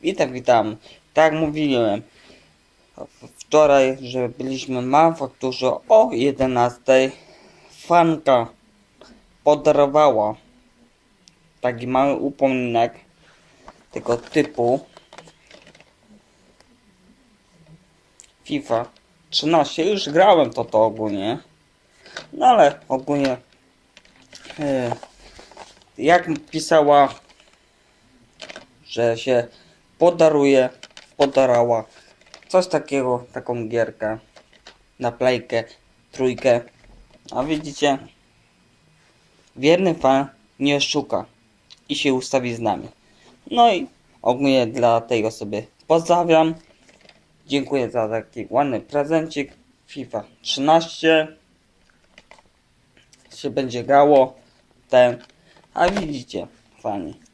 Witam, witam. Tak mówiłem wczoraj, że byliśmy manufakturze o 11. Fanka podarowała taki mały upominek tego typu FIFA 13. Już grałem to to ogólnie. No ale ogólnie e, jak pisała że się podaruje, podarała coś takiego, taką gierkę na playkę, trójkę. A widzicie, wierny fan nie oszuka i się ustawi z nami. No i ogólnie dla tej osoby pozdrawiam. Dziękuję za taki ładny prezencik. FIFA 13 się będzie grało ten, a widzicie, fani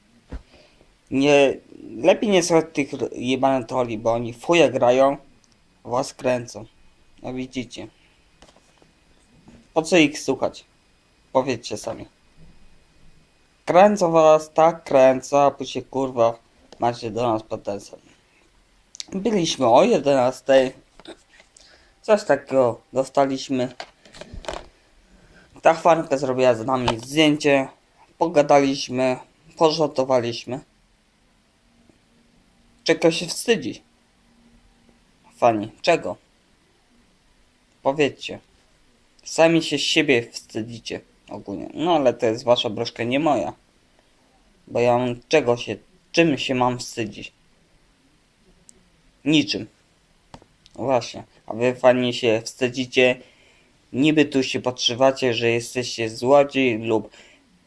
nie, lepiej nie słuchać tych jebanych troli, bo oni fuje grają, was kręcą. No widzicie. Po co ich słuchać? Powiedzcie sami. Kręcą was, tak kręcą, a później kurwa macie do nas pretensje. Byliśmy o 11. Coś takiego dostaliśmy. Ta fanka zrobiła z nami zdjęcie. Pogadaliśmy, pożartowaliśmy. Czego się wstydzi? Fani, czego? Powiedzcie. Sami się siebie wstydzicie ogólnie. No ale to jest wasza broszka, nie moja. Bo ja mam czego się, czym się mam wstydzić? Niczym. Właśnie. A wy fani się wstydzicie. Niby tu się podszywacie, że jesteście złodziej lub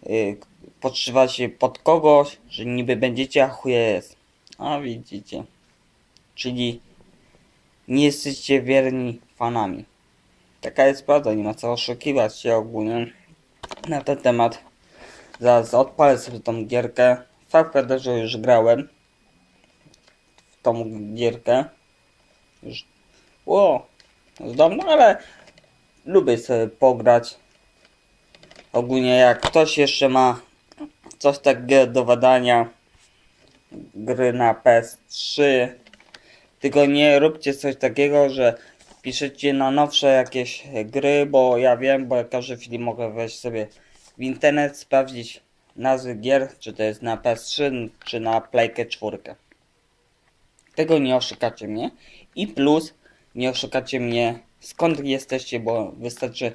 yy, podszywacie pod kogoś, że niby będziecie, a chuje jest. A widzicie. Czyli nie jesteście wierni fanami. Taka jest prawda, nie ma co oszukiwać się ogólnie na ten temat. Zaraz odpalę sobie tą gierkę. Fakt że już grałem w tą gierkę. Już, o, już dawno, ale lubię sobie pograć. Ogólnie jak ktoś jeszcze ma coś takiego do badania, gry na PS3. Tylko nie róbcie coś takiego, że piszecie na nowsze jakieś gry, bo ja wiem, bo jak każdy film mogę wejść sobie w internet, sprawdzić nazwy gier, czy to jest na PS3, czy na Playkę 4. Tego nie oszukacie mnie. I plus, nie oszukacie mnie skąd jesteście, bo wystarczy,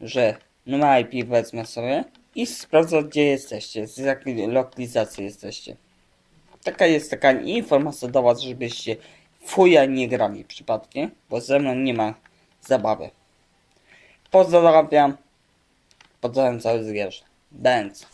że numer IP wezmę sobie i sprawdzę gdzie jesteście, z jakiej lokalizacji jesteście. Taka jest taka informacja do was, żebyście fuja nie grali przypadkiem, bo ze mną nie ma zabawy. Pozdrawiam. Pozdrawiam cały zwierz. Bęc.